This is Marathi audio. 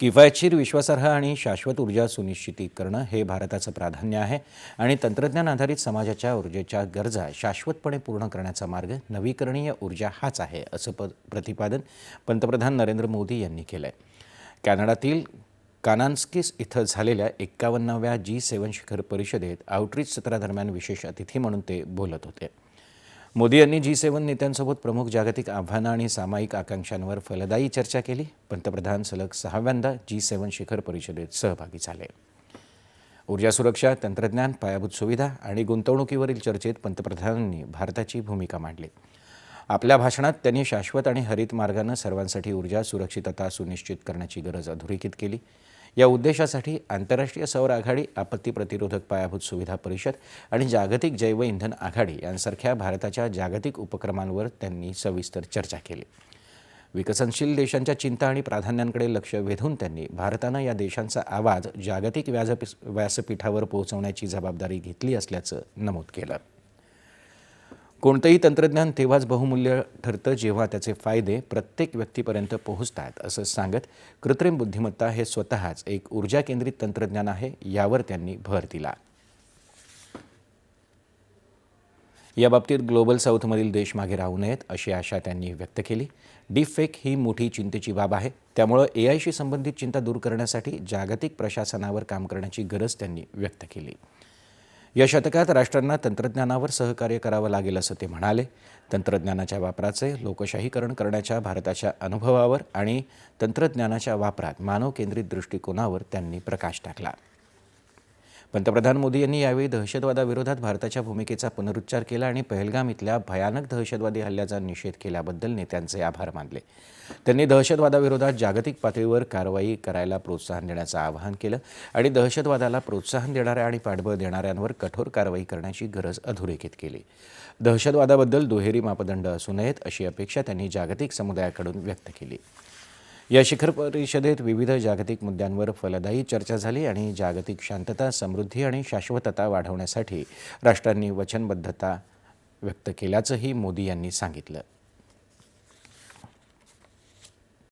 किफायतशीर विश्वासार्ह आणि शाश्वत ऊर्जा सुनिश्चित करणं हे भारताचं प्राधान्य आहे आणि तंत्रज्ञान आधारित समाजाच्या ऊर्जेच्या गरजा शाश्वतपणे पूर्ण करण्याचा मार्ग नवीकरणीय ऊर्जा हाच आहे असं प प्रतिपादन पंतप्रधान नरेंद्र मोदी यांनी केलं आहे कॅनडातील कानान्स्किस इथं झालेल्या एक्कावन्नाव्या जी सेवन शिखर परिषदेत आउटरीच सत्रादरम्यान विशेष अतिथी म्हणून ते बोलत होते. मोदी यांनी जी सेवन नेत्यांसोबत प्रमुख जागतिक आव्हानं आणि सामायिक आकांक्षांवर फलदायी चर्चा केली. पंतप्रधान सलग सहाव्यांदा जी सेवन शिखर परिषदेत सहभागी झाले. ऊर्जा सुरक्षा तंत्रज्ञान पायाभूत सुविधा आणि गुंतवणुकीवरील चर्चेत पंतप्रधानांनी भारताची भूमिका मांडली. आपल्या भाषणात त्यांनी शाश्वत आणि हरित मार्गानं सर्वांसाठी ऊर्जा सुरक्षितता सुनिश्चित करण्याची गरज अधोरेखित केली. या उद्देशासाठी आंतरराष्ट्रीय सौर आघाडी आपत्ती प्रतिरोधक पायाभूत सुविधा परिषद आणि जागतिक जैव इंधन आघाडी यांसारख्या भारताच्या जागतिक उपक्रमांवर त्यांनी सविस्तर चर्चा केली. विकसनशील देशांच्या चिंता आणि प्राधान्यांकडे लक्ष वेधून त्यांनी भारतानं या देशांचा आवाज जागतिक व्याजपी व्यासपीठावर पोहोचवण्याची जबाबदारी घेतली असल्याचं नमूद केलं. कोणतंही तंत्रज्ञान तेव्हाच बहुमूल्य ठरतं जेव्हा त्याचे फायदे प्रत्येक व्यक्तीपर्यंत पोहोचतात असं सांगत कृत्रिम बुद्धिमत्ता हे स्वतःच एक ऊर्जा केंद्रित तंत्रज्ञान आहे यावर त्यांनी भर दिला. याबाबतीत ग्लोबल साऊथमधील देश मागे राहू नयेत अशी आशा त्यांनी व्यक्त केली. डीप फेक ही मोठी चिंतेची बाब आहे. त्यामुळं ए आयशी संबंधित चिंता दूर करण्यासाठी जागतिक प्रशासनावर काम करण्याची गरज त्यांनी व्यक्त केली. या शतकात राष्ट्रांना तंत्रज्ञानावर सहकार्य करावं लागेल असं ते म्हणाले. तंत्रज्ञानाच्या वापराचे लोकशाहीकरण करण्याच्या भारताच्या अनुभवावर आणि तंत्रज्ञानाच्या वापरात मानव केंद्रित दृष्टिकोनावर त्यांनी प्रकाश टाकला. पंतप्रधान मोदी यांनी यावेळी दहशतवादाविरोधात भारताच्या भूमिकेचा पुनरुच्चार केला आणि पहलगाम इथल्या भयानक दहशतवादी हल्ल्याचा निषेध केल्याबद्दल नेत्यांचे आभार मानले. त्यांनी दहशतवादाविरोधात जागतिक पातळीवर कारवाई करायला प्रोत्साहन देण्याचं आवाहन केलं आणि दहशतवादाला प्रोत्साहन देणाऱ्या आणि पाठबळ देणाऱ्यांवर कठोर कारवाई करण्याची गरज अधोरेखित केली. दहशतवादाबद्दल दुहेरी मापदंड असू नयेत अशी अपेक्षा त्यांनी जागतिक समुदायाकडून व्यक्त केली. या शिखर परिषदेत विविध जागतिक मुद्द्यांवर फलदायी चर्चा झाली आणि जागतिक शांतता समृद्धी आणि शाश्वतता वाढवण्यासाठी राष्ट्रांनी वचनबद्धता व्यक्त केल्याचंही मोदी यांनी सांगितलं.